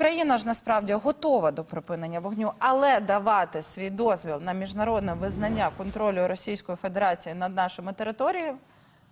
Україна ж насправді готова до припинення вогню, але давати свій дозвіл на міжнародне визнання контролю Російської Федерації над нашими територіями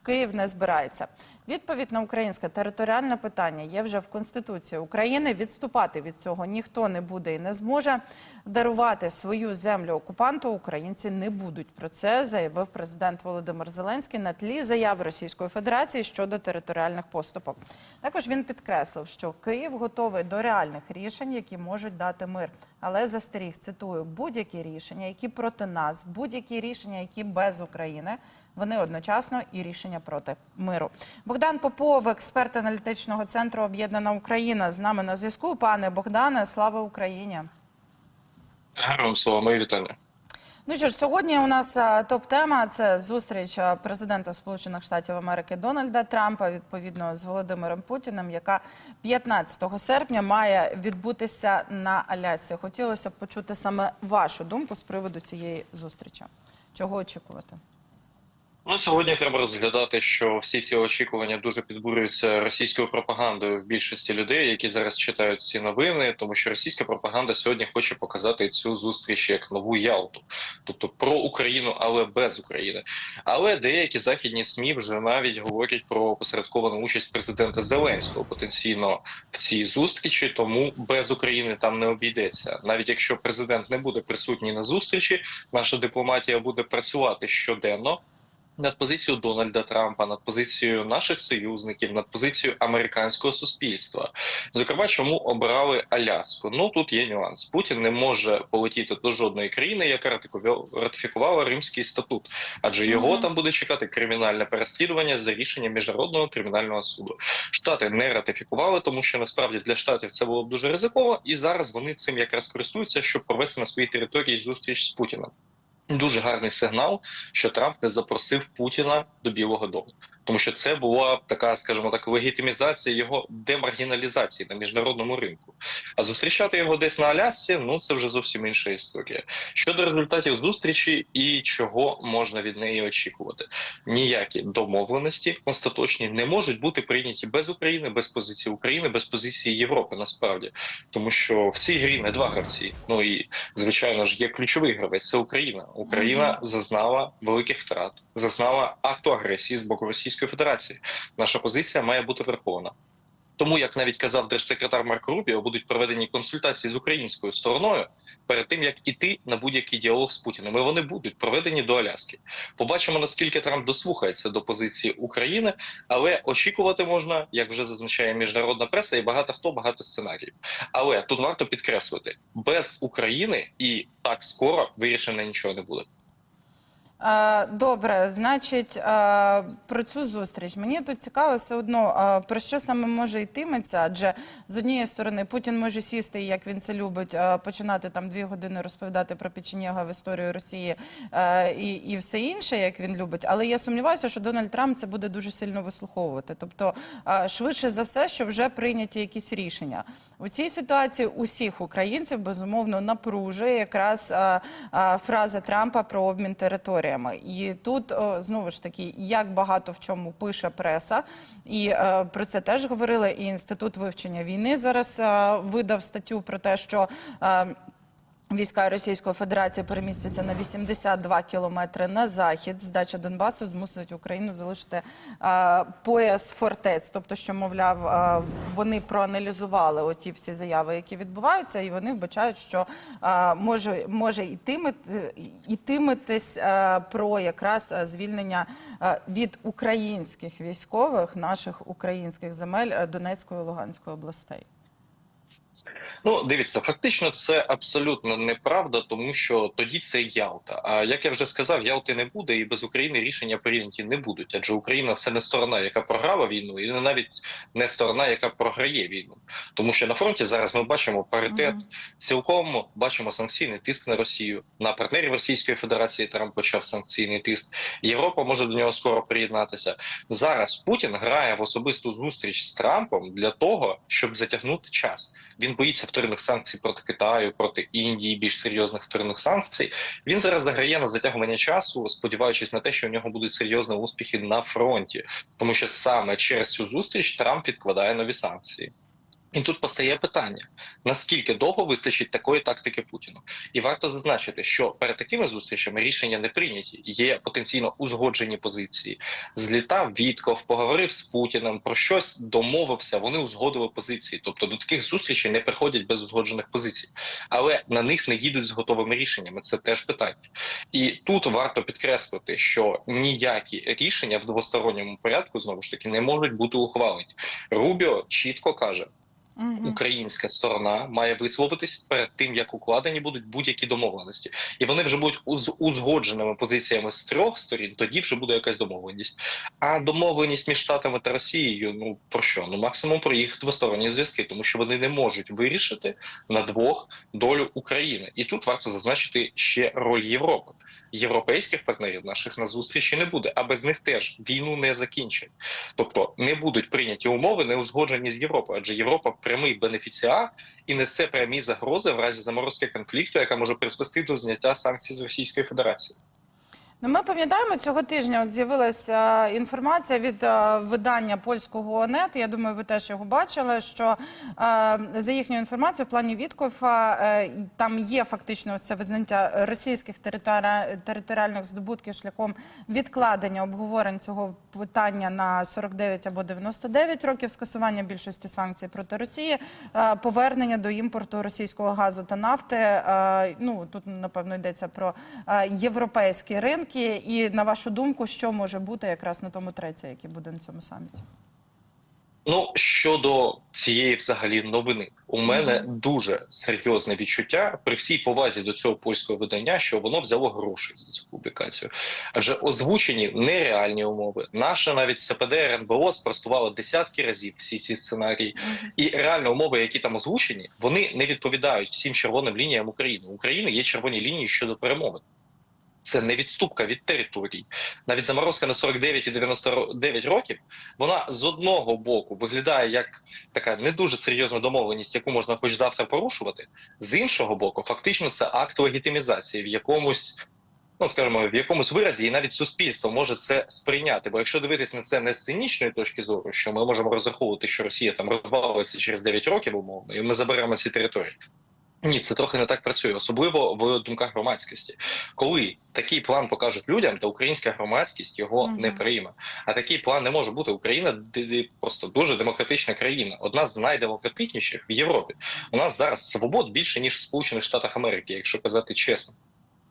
Київ не збирається. Відповідь на українське територіальне питання є вже в Конституції України. Відступати від цього ніхто не буде і не зможе. Дарувати свою землю окупанту українці не будуть. Про це заявив президент Володимир Зеленський на тлі заяв Російської Федерації щодо територіальних поступок. Також він підкреслив, що Київ готовий до реальних рішень, які можуть дати мир. Але застеріг цитую будь-які рішення, які проти нас, будь-які рішення, які без України, вони одночасно і рішення проти миру. Богдан Попов, експерт аналітичного центру Об'єднана Україна, з нами на зв'язку. Пане Богдане, слава Україні. Героям слова, мої вітання. Ну що ж, сьогодні у нас топ-тема це зустріч президента Сполучених Штатів Америки Дональда Трампа відповідно з Володимиром Путіним, яка 15 серпня має відбутися на Алясці. Хотілося б почути саме вашу думку з приводу цієї зустрічі. Чого очікувати? Ну сьогодні треба розглядати, що всі ці очікування дуже підбурюються російською пропагандою в більшості людей, які зараз читають ці новини, тому що російська пропаганда сьогодні хоче показати цю зустріч як нову Ялту, тобто про Україну, але без України. Але деякі західні СМІ вже навіть говорять про посередковану участь президента Зеленського потенційно в цій зустрічі, тому без України там не обійдеться. Навіть якщо президент не буде присутній на зустрічі, наша дипломатія буде працювати щоденно. Над позицією Дональда Трампа, над позицією наших союзників, над позицією американського суспільства. Зокрема, чому обрали Аляску? Ну тут є нюанс. Путін не може полетіти до жодної країни, яка ратифікувала- Римський статут, адже його Мгм. там буде чекати кримінальне переслідування за рішенням міжнародного кримінального суду. Штати не ратифікували, тому що насправді для штатів це було б дуже ризиково, і зараз вони цим якраз користуються, щоб провести на своїй території зустріч з Путіним. Дуже гарний сигнал, що Трамп не запросив Путіна до Білого Дому, тому що це була така, скажімо так, легітимізація його демаргіналізації на міжнародному ринку. А зустрічати його десь на Алясці, ну це вже зовсім інша історія. Щодо результатів зустрічі і чого можна від неї очікувати, ніякі домовленості остаточні не можуть бути прийняті без України, без позиції України, без позиції Європи. Насправді, тому що в цій грі не два гравці. Ну і звичайно ж є ключовий гравець. Це Україна. Україна зазнала великих втрат, зазнала акту агресії з боку Російської Федерації. Наша позиція має бути врахована. Тому, як навіть казав держсекретар Марко Рубіо, будуть проведені консультації з українською стороною перед тим, як іти на будь-який діалог з Путіним. І вони будуть проведені до Аляски. Побачимо, наскільки Трамп дослухається до позиції України, але очікувати можна, як вже зазначає міжнародна преса, і багато хто багато сценаріїв. Але тут варто підкреслити: без України і так скоро вирішено нічого не буде. Е, Добре, значить, е, про цю зустріч мені тут цікаво все одно, е, про що саме може йтиметься, адже з однієї сторони Путін може сісти, як він це любить, починати там дві години розповідати про печенєга в історію Росії і, і все інше, як він любить. Але я сумніваюся, що Дональд Трамп це буде дуже сильно вислуховувати. Тобто, швидше за все, що вже прийняті якісь рішення у цій ситуації. Усіх українців безумовно напружує якраз фраза Трампа про обмін територіями. І тут знову ж таки, як багато в чому пише преса, і е, про це теж говорили. І інститут вивчення війни зараз е, видав статтю про те, що. Війська Російської Федерації перемістяться на 82 кілометри на захід. Здача Донбасу змусить Україну залишити е, пояс фортець. Тобто, що мовляв, е, вони проаналізували оті всі заяви, які відбуваються, і вони вбачають, що е, може може йтимет- йтиметись про якраз звільнення е, від українських військових наших українських земель Донецької і Луганської областей. Ну, дивіться, фактично це абсолютно неправда, тому що тоді це Ялта. А як я вже сказав, Ялти не буде, і без України рішення прийняті не будуть. Адже Україна це не сторона, яка програла війну, і не навіть не сторона, яка програє війну. Тому що на фронті зараз ми бачимо паритет, Мгм. цілком бачимо санкційний тиск на Росію. На партнерів Російської Федерації Трамп почав санкційний тиск. Європа може до нього скоро приєднатися. Зараз Путін грає в особисту зустріч з Трампом для того, щоб затягнути час. Він боїться вторинних санкцій проти Китаю, проти Індії, більш серйозних вторинних санкцій. Він зараз заграє на затягування часу, сподіваючись на те, що у нього будуть серйозні успіхи на фронті, тому що саме через цю зустріч Трамп відкладає нові санкції. І тут постає питання: наскільки довго вистачить такої тактики Путіну? І варто зазначити, що перед такими зустрічами рішення не прийняті. Є потенційно узгоджені позиції. Злітав Вітков, поговорив з Путіним про щось домовився. Вони узгодили позиції. Тобто до таких зустрічей не приходять без узгоджених позицій, але на них не їдуть з готовими рішеннями. Це теж питання. І тут варто підкреслити, що ніякі рішення в двосторонньому порядку знову ж таки не можуть бути ухвалені. Рубіо чітко каже. Українська сторона має висловитись перед тим, як укладені будуть будь-які домовленості, і вони вже будуть з узгодженими позиціями з трьох сторін. Тоді вже буде якась домовленість. А домовленість між штатами та Росією, ну про що? Ну максимум про їх двосторонні зв'язки, тому що вони не можуть вирішити на двох долю України. І тут варто зазначити ще роль Європи. Європейських партнерів наших на зустрічі не буде, а без них теж війну не закінчать. Тобто не будуть прийняті умови, не узгоджені з Європою, адже Європа прямий бенефіціар і несе прямі загрози в разі заморозки конфлікту, яка може призвести до зняття санкцій з Російської Федерації. Ну, ми пам'ятаємо, цього тижня з'явилася інформація від е, видання польського ОНЕТ. Я думаю, ви теж його бачили. Що е, за їхньою інформацією, в плані Віткофа е, там є фактично це визнання російських територи- територіальних здобутків шляхом відкладення обговорень цього питання на 49 або 99 років, скасування більшості санкцій проти Росії, повернення до імпорту російського газу та нафти. Ну тут напевно йдеться про е, європейські. І на вашу думку, що може бути якраз на тому треці, який буде на цьому саміті? Ну щодо цієї взагалі новини, у мене дуже серйозне відчуття при всій повазі до цього польського видання, що воно взяло гроші за цю публікацію, адже озвучені нереальні умови. Наша навіть ЦПД РНБО спростувала десятки разів всі ці сценарії, і реально умови, які там озвучені, вони не відповідають всім червоним лініям України. У України є червоні лінії щодо перемовин. Це не відступка від територій. Навіть заморозка на 49 і 99 років. Вона з одного боку виглядає як така не дуже серйозна домовленість, яку можна хоч завтра порушувати. З іншого боку, фактично це акт легітимізації в якомусь. Ну, скажімо, в якомусь виразі, і навіть суспільство може це сприйняти. Бо якщо дивитись на це не з цинічної точки зору, що ми можемо розраховувати, що Росія там розвалиться через 9 років, умовно, і ми заберемо ці території. Ні, це трохи не так працює, особливо в думках громадськості. Коли такий план покажуть людям, то українська громадськість його Мгм. не прийме. А такий план не може бути. Україна просто дуже демократична країна, одна з найдемократичніших в Європі. У нас зараз свобод більше ніж в Сполучених Штатах Америки, якщо казати чесно.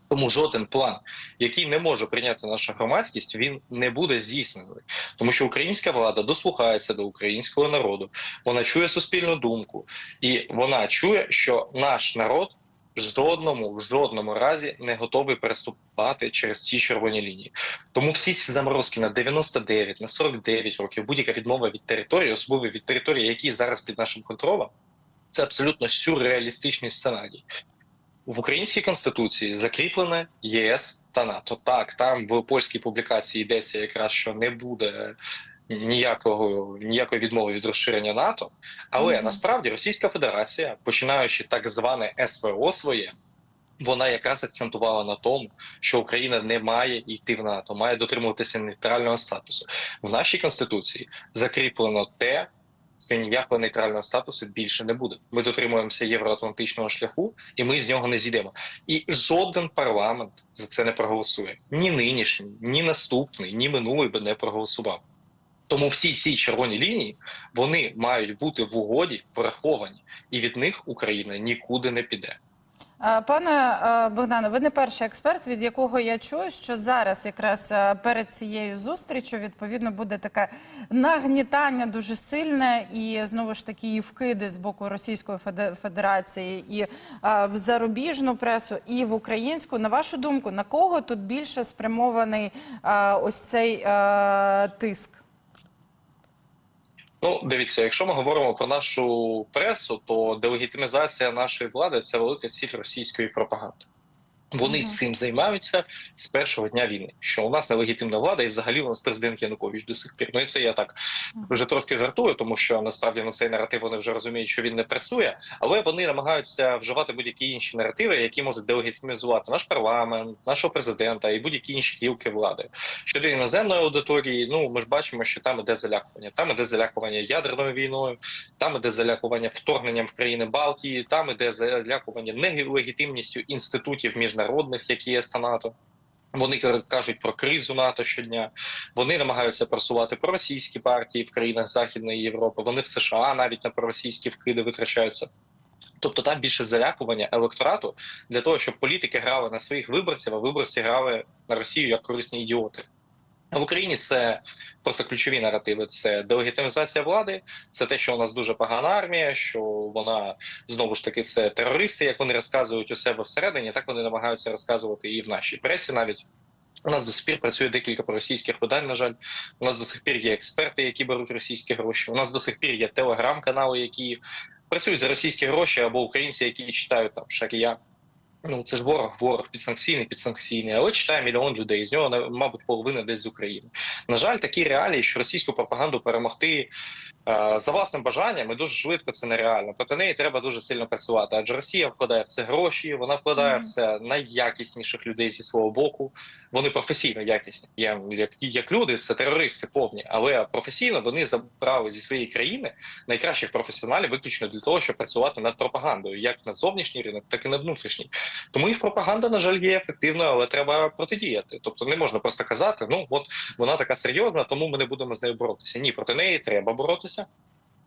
Тому жоден план, який не може прийняти наша громадськість, він не буде здійснений, тому що українська влада дослухається до українського народу, вона чує суспільну думку, і вона чує, що наш народ в жодному в жодному разі не готовий переступати через ці червоні лінії. Тому всі ці заморозки на 99, на 49 років, будь-яка відмова від території, особливо від території, які зараз під нашим контролем, це абсолютно сюрреалістичний сценарій. В українській конституції закріплене ЄС та НАТО. Так, там в польській публікації йдеться якраз, що не буде ніякого ніякої відмови від розширення НАТО. Але Мгм. насправді Російська Федерація, починаючи так зване СВО своє, вона якраз акцентувала на тому, що Україна не має йти в НАТО, має дотримуватися нейтрального статусу. В нашій конституції закріплено те. Що ніякого нейтрального статусу більше не буде. Ми дотримуємося євроатлантичного шляху, і ми з нього не зійдемо. І жоден парламент за це не проголосує. Ні нинішній, ні наступний, ні минулий би не проголосував. Тому всі ці червоні лінії вони мають бути в угоді враховані, і від них Україна нікуди не піде. Е, Пане е, Богдане, ви не перший експерт, від якого я чую, що зараз якраз е, перед цією зустрічю відповідно буде таке нагнітання дуже сильне і знову ж таки і вкиди з боку Російської Феде- Федерації і в зарубіжну пресу, і в українську. На вашу думку, на кого тут більше спрямований ось цей тиск? Ну, дивіться, якщо ми говоримо про нашу пресу, то делегітимізація нашої влади це велика ціль російської пропаганди. Вони Мгм. цим займаються з першого дня війни. Що у нас нелегітимна влада, і взагалі у нас президент Янукович до сих пір. Ну і це я так вже трошки жартую, тому що насправді ну цей наратив вони вже розуміють, що він не працює, але вони намагаються вживати будь-які інші наративи, які можуть делегітимізувати наш парламент, нашого президента і будь-які інші гілки влади. Щодо іноземної аудиторії, ну ми ж бачимо, що там іде залякування. Там іде залякування ядерною війною, там іде залякування вторгненням в країни Балтії, там іде залякування нелегітимністю інститутів міжнародних, які є та НАТО. Вони кажуть про кризу НАТО щодня. Вони намагаються просувати проросійські партії в країнах Західної Європи. Вони в США навіть на проросійські вкиди витрачаються. Тобто там більше залякування електорату для того, щоб політики грали на своїх виборців, а виборці грали на Росію як корисні ідіоти. В Україні це просто ключові наративи: це делегітимізація влади, це те, що у нас дуже погана армія, що вона знову ж таки це терористи, як вони розказують у себе всередині, так вони намагаються розказувати і в нашій пресі навіть. У нас до сих пір працює декілька російських видань. На жаль, у нас до сих пір є експерти, які беруть російські гроші. У нас до сих пір є телеграм-канали, які працюють за російські гроші, або українці, які читають там Шарія. Ну це ж ворог, ворог підсанкційний, підсанкційний, але читає мільйон людей. З нього мабуть половина десь з України. На жаль, такі реалії, що російську пропаганду перемогти за власним бажанням і дуже швидко це нереально. Проти неї треба дуже сильно працювати. Адже Росія вкладає в це гроші, вона вкладає в це найякісніших людей зі свого боку. Вони професійно якісні. Я як, як люди, це терористи повні, але професійно вони забрали зі своєї країни найкращих професіоналів виключно для того, щоб працювати над пропагандою, як на зовнішній ринок, так і на внутрішній. Тому їх пропаганда, на жаль, є ефективною, але треба протидіяти. Тобто не можна просто казати, ну от вона така серйозна, тому ми не будемо з нею боротися. Ні, проти неї треба боротися.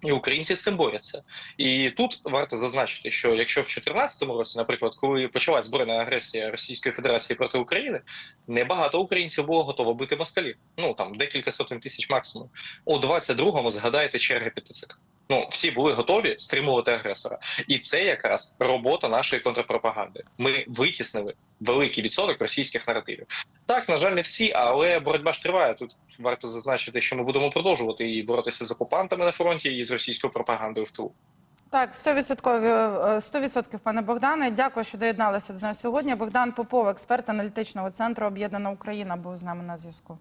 І українці з цим борються. І тут варто зазначити, що якщо в 2014 році, наприклад, коли почалась збройна агресія Російської Федерації проти України, небагато українців було готово бити москалів. Ну там декілька сотень тисяч максимум. У 22-му згадайте черги під ТЦК. Ну всі були готові стримувати агресора, і це якраз робота нашої контрпропаганди. Ми витіснили великий відсоток російських наративів. Так, на жаль, не всі, але боротьба ж триває. Тут варто зазначити, що ми будемо продовжувати і боротися з окупантами на фронті і з російською пропагандою в тилу. Так, 100%, е, 100% пане Богдане. Дякую, що доєдналися до нас сьогодні. Богдан Попов, експерт аналітичного центру Об'єднана Україна, був з нами на зв'язку.